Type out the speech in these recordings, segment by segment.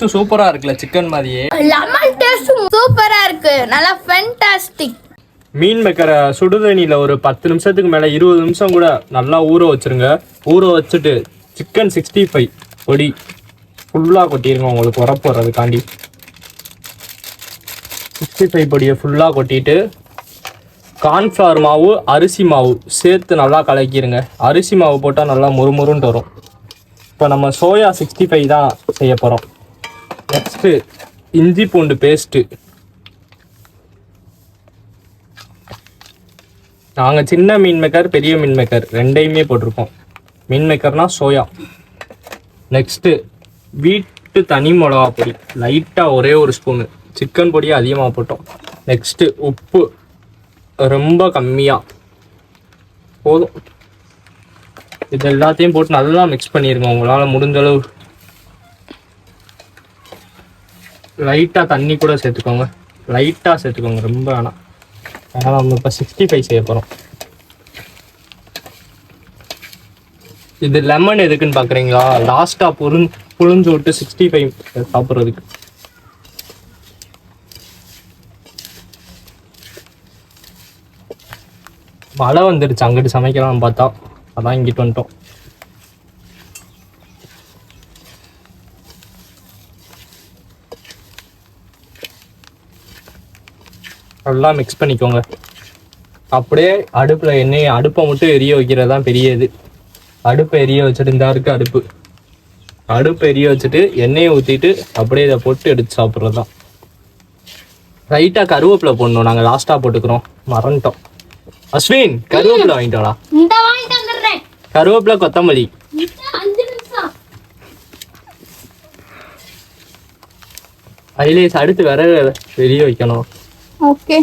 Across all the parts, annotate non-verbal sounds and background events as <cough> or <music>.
Taste சூப்பரா இருக்குல்ல chicken மாதிரியே. லெமன் டேஸ்ட் சூப்பரா இருக்கு. நல்லா ஃபென்டாஸ்டிக் மீன் மேக்கரை சுடுதண்ணியில் ஒரு பத்து நிமிஷத்துக்கு மேலே இருபது நிமிஷம் கூட நல்லா ஊற வச்சிருங்க. ஊற வச்சுட்டு சிக்கன் சிக்ஸ்டி ஃபைவ் பொடி ஃபுல்லாக கொட்டிடுங்க உங்களுக்கு உரப்பு வர்றதுக்காண்டி சிக்ஸ்டி ஃபைவ் பொடியை ஃபுல்லாக கொட்டிட்டு கார்ன்ஃப்ளவர் மாவு அரிசி மாவு சேர்த்து நல்லா கலக்கிடுங்க அரிசி மாவு போட்டால் நல்லா முறுமுறுன்னு வரும். இப்போ நம்ம சோயா சிக்ஸ்டி ஃபைவ் தான் செய்ய போகிறோம் நெக்ஸ்ட்டு இஞ்சி பூண்டு பேஸ்ட்டு நாங்கள் சின்ன மீன் மேக்கர் பெரிய மீன் மேக்கர் ரெண்டையுமே போட்டிருக்கோம். மீன் மேக்கர்னால் சோயா. நெக்ஸ்ட்டு வீட்டு தனி மிளகா பொடி. லைட்டாக ஒரே ஒரு ஸ்பூனு சிக்கன் பொடியை அதிகமாக போட்டோம். நெக்ஸ்ட்டு உப்பு. ரொம்ப கம்மியாக போதும். இது எல்லாத்தையும் போட்டு நல்லா மிக்ஸ் பண்ணிருங்க. உங்களால் முடிஞ்சளவு லைட்டாக தண்ணி கூட சேர்த்துக்கோங்க. லைட்டாக சேர்த்துக்கோங்க ரொம்ப வேணாம். அதனால் நம்ம இப்போ சிக்ஸ்டி ஃபைவ் செய்ய போகிறோம் இது லெமன் எதுக்குன்னு பார்க்குறீங்களா லாஸ்ட்டாக புரிஞ் புழிஞ்சு விட்டு சிக்ஸ்டி ஃபைவ் சாப்பிட்றதுக்கு. மழை வந்துடுச்சு அங்கிட்டு சமைக்கலாம்னு பார்த்தா. அதான் இங்கிட்டு வந்துட்டோம். நல்லா மிக்ஸ் பண்ணிக்கோங்க. அப்படியே அடுப்பில் எண்ணெய் அடுப்பை மட்டும் எரிய வைக்கிறது தான் பெரிய இது அடுப்பை எரிய வச்சுட்டு இந்த இருக்கு அடுப்பு. அடுப்பு எரிய வச்சுட்டு எண்ணெயை ஊற்றிட்டு அப்படியே இதை போட்டு எடுத்து சாப்பிட்றது தான் ரைட்டாக கருவேப்பிலை போடணும். நாங்கள் லாஸ்ட்டாக போட்டுக்கிறோம். மறந்துட்டோம். அஸ்வின் கருவேப்பிலை வாங்கிட்டோடா கருவேப்பிலை கொத்தமல்லி. ஐலேஸ் அடுத்து வேற வெளியே வைக்கணும். ஓகே.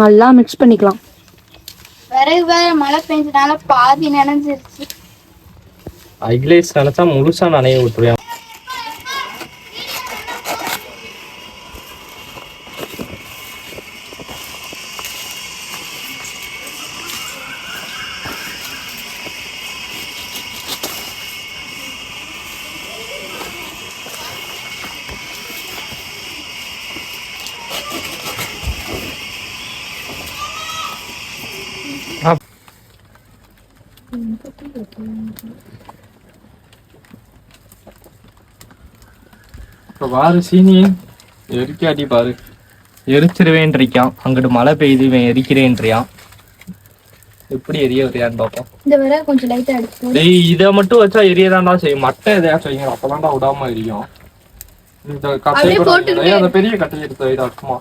நல்லா மிக்ஸ் பண்ணிக்கலாம். விறகு வேற மழை பெஞ்சனால பாதி நனைஞ்சிருச்சு. ஐலேஸ் நினச்சா முழுசா நனைய விட்டுருவேன். இப்போ பாரு சீனி எரிக்காட்டி பாரு? எரிச்சிருவேன்றிருக்கான் அங்கிட்டு மழை பெய்யுது இவன் எரிக்கிறேன்றியான் எப்படி எரிய வரையான்னு பார்ப்போம் இந்த விறகு கொஞ்சம் லைட்டா டேய் இதை மட்டும் வச்சா எரியதான்டா செய்யும். மட்டை எதையாச்சும் வைங்க அப்பதான்டா விடாம எரியும். இந்த கட்டையை அப்படியே கூட போட்டுக்கிட்டே ஏய், அந்த பெரிய கட்டையை எடுத்து வைடா சும்மா.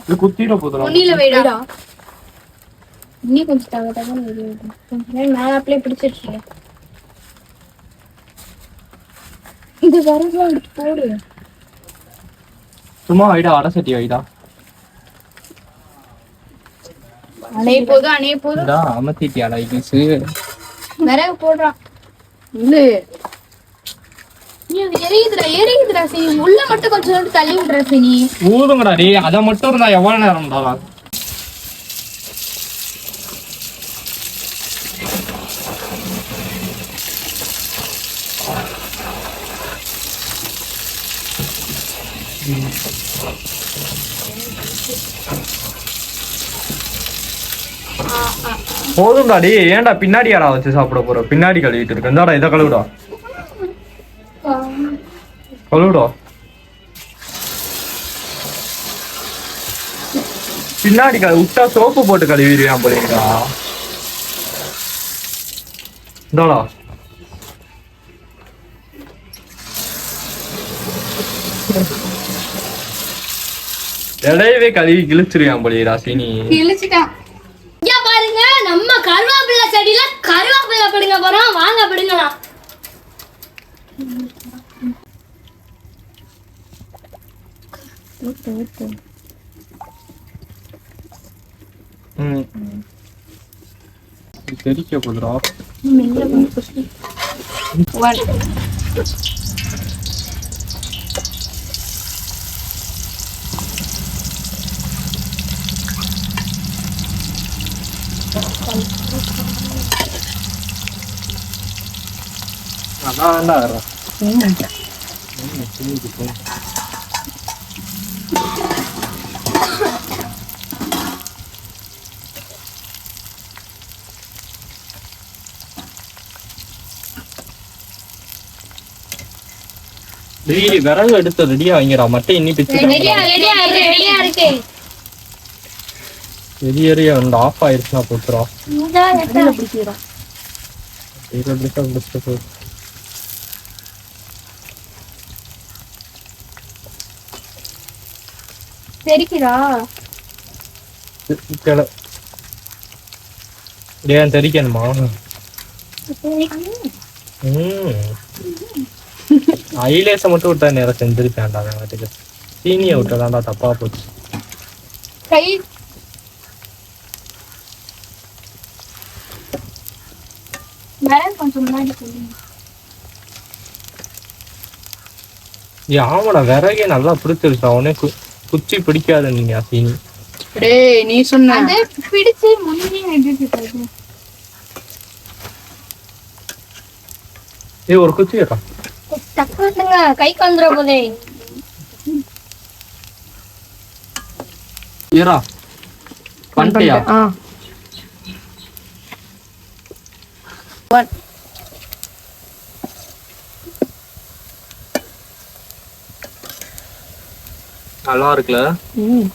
இது குத்திட போதுடா. இன்னும் கொஞ்சம் தக தகன்னு எரியுது. கொஞ்ச நேரம் மேல அப்படியே பிடிச்சிட்டு இது விறகுலாம் எடுத்து போடு. சும்மா வைடா அடை சட்டி வைடா. அணைய போதும் அணைய இந்தா அமர்த்திட்டியாடா ஐலேஸ் விறகு போடுறான் இல்ல எரியுதுடா எரியுதுடா சரி உள்ள மட்டும் கொஞ்சம் நேரம் தள்ளி விடுற சரி ஊதுங்கடா டேய். அதை மட்டும் இருந்தா எவ்வளவு நேரம்டா? போதும்டா டேய் ஏன்டா பின்னாடியாடா வச்சு சாப்பிட போற? பின்னாடி கழுவிட்டு இருக்கு. இந்தாடா இதை கழுவிடா. கழுவிடா. பின்னாடி கழு விட்டா சோப்பு போட்டு கழுவிடுவான் போலீங்கடா இந்தாடா. இடையவே கழுவி கிழிச்சிருவான் போலீடா சீனி. கிழிச்சிட்டான். ஐயா பாருங்க நம்ம கருவேப்பிலை செடியில கருவேப்பிலை பிடுங்க போறோம். வாங்க பிடுங்கலாம். தெரிக்க போதுடா. அதான் வேண்டாம் வர்றேன் டேய் விறகு எடுத்து ரெடியா வைங்கடா மட்டை இன்னி பிச்சு ரெடியா ரெடியா இருக்கு ரெடியா இருக்கு வெளியேறிய வந்து ஆஃப் ஆயிருச்சுன்னா போட்டுரும் இந்தா எடுத்தா. இதை பிடிச்சா பிடிச்சிட்டு போ. தெரிக்கிறா ஏன் தெரிக்கணுமா ம். ஐலேஸை மட்டும் விட்டா நேரம் செஞ்சிருப்பேன்டா அந்த வாட்டிக்கு. சீனியை விட்டதாண்டா தப்பா போச்சு. கை வேற கொஞ்சம் முன்னாடி சொல்லுங்க ஏய், ஆமாடா விறகே நல்லா பிடிச்சிருச்சா? உடனே கு குச்சி பிடிக்காது நீங்க டேய் நீ சொன்ன. அது பிடிச்சு முன்னே எடுத்து ஏய் ஒரு குச்சி கைக்கு. வந்துட போதே. ஏரா பண்ணிட்டியா ஆ. நல்லா இருக்குல்ல? ம்.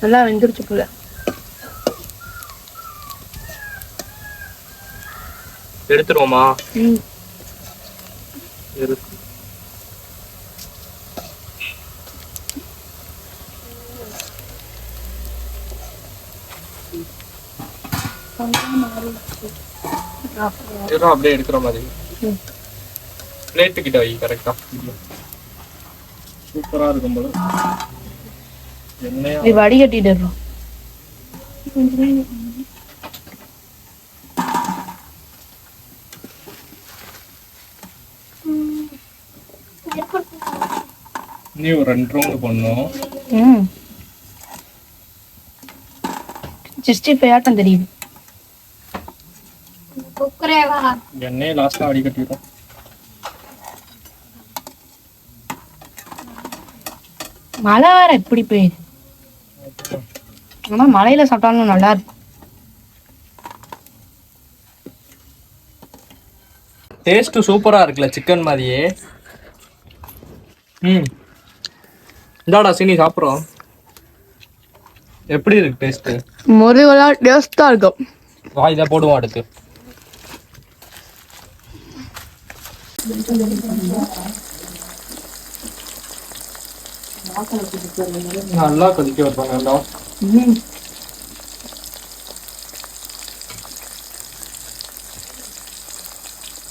நல்லா வெந்துருச்சு போல. எடுத்துருவோமா? ம். அப்படியே எடுக்கிற மாதிரி. பிளேட்டு கிட்ட வை கரெக்டா சூப்பரா இருக்கும் போல. எண்ணெயா இது வடிகட்டிடுறோம் நீ ஒரு ரெண்டு ரவுண்டு பண்ணும் ம். சிக்ஸ்டி ஃபைவ் ஆட்டம் தெரியுது. எண்ணெயை லாஸ்டா வடிகட்டிடும் மழை வேற எப்படி பெய்யுது. ஆனா மழையில சாப்பிட்டாலும் நல்லா இருக்கும் டேஸ்ட் சூப்பரா இருக்குல்ல சிக்கன் மாதிரியே. ம். இந்தாடா சீனி சாப்பிட்றோம். எப்படி இருக்கு டேஸ்ட் முருகலா டேஸ்டா இருக்கும் வா இதை போடுவோம் அடுத்து. நல்லா கொதிக்க வைப்பாங்க எல்லாம்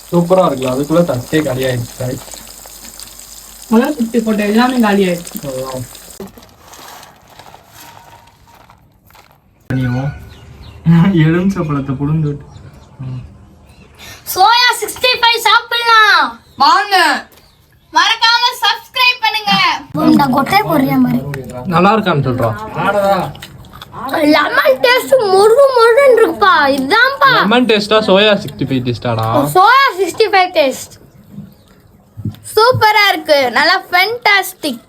சூப்பரா இருக்குல்ல அதுக்குள்ள தட்டே காலியாயிடுச்சு முதல்ல குட்டி போட்ட எல்லாமே காலி ஆயிடுச்சு. <laughs> எலுமிச்சை பழத்தை புடுந்து விட்டு சோயா சிக்ஸ்டி ஃபைவ் சாப்பிடலாம். வாங்க. கொட்டை மாதிரி. நல்லா இருக்கான்னு சொல்றான். லெமன் டேஸ்ட் முருகு முருகன் இருக்குப்பா. இதுதான்ப்பா லெமன் டேஸ்டா சோயா சிக்ஸ்டி ஃபைவ் டேஸ்டாடா சோயா சிக்ஸ்டி ஃபைவ் டேஸ்ட் சூப்பரா இருக்கு. நல்லா ஃபென்டாஸ்டிக்